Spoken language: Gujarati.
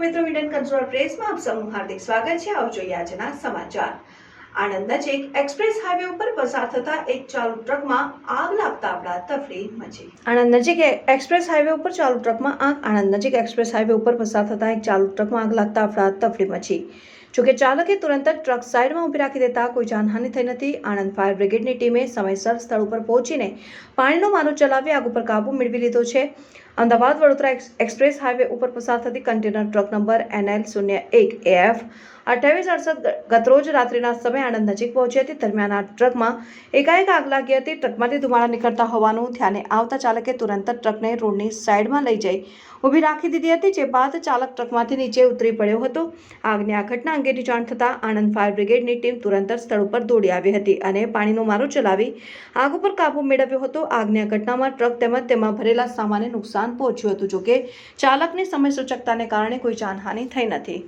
મિત્રો મીડિયન કંટ્રોલ પ્રેસમાં આપ સૌનું હાર્દિક સ્વાગત છે. આવજો આજના સમાચાર. આણંદ નજીક એક્સપ્રેસ હાઈવે ઉપર પસાર થતા એક ચાલુ ટ્રકમાં આગ લાગતા અફડાતફડી મચી. આણંદ નજીક એક્સપ્રેસ હાઈવે ઉપર ચાલુ ટ્રકમાં આગ, આણંદ નજીક એક્સપ્રેસ હાઈવે ઉપર પસાર થતા એક ચાલુ ટ્રકમાં આગ લાગતા અફડાતફડી મચી. જોકે ચાલકે તુરંત જ ટ્રક સાઈડમાં ઊભી રાખી દેતા કોઈ જાનહાનિ થઈ નથી. આણંદ ફાયર બ્રિગેડની ટીમે સમયસર સ્થળ ઉપર પહોંચીને પાણીનો મારો ચલાવી આગ ઉપર કાબુ મેળવી લીધો છે. Ahmedabad Vadodara ex- express highway ઉપર પસાર થતી કન્ટેનર ટ્રક નંબર એનએલ શૂન્ય એક એફ અઠ્યાવીસ અડસઠ ગતરોજ રાત્રિના સમયે આણંદ નજીક પહોંચી હતી. દરમિયાન આ ટ્રકમાં એકાએક આગ લાગી હતી. ટ્રકમાંથી ધુમાડા નીકળતા હોવાનું ધ્યાને આવતા ચાલકે તુરંત ટ્રકને રોડની સાઈડમાં લઈ જઈ ઊભી રાખી દીધી હતી, જે બાદ ચાલક ટ્રકમાંથી નીચે ઉતરી પડ્યો હતો. આગની આ ઘટના અંગેની જાણ થતાં આણંદ ફાયર બ્રિગેડની ટીમ તુરંત સ્થળ ઉપર દોડી આવી હતી અને પાણીનો મારો ચલાવી આગ ઉપર કાબુ મેળવ્યો હતો. આગની આ ઘટનામાં ટ્રક તેમજ તેમાં ભરેલા સામાનને નુકસાન પહોંચ્યું હતું, જોકે ચાલકની સમય સૂચકતાને કારણે કોઈ જાનહાનિ થઈ નથી.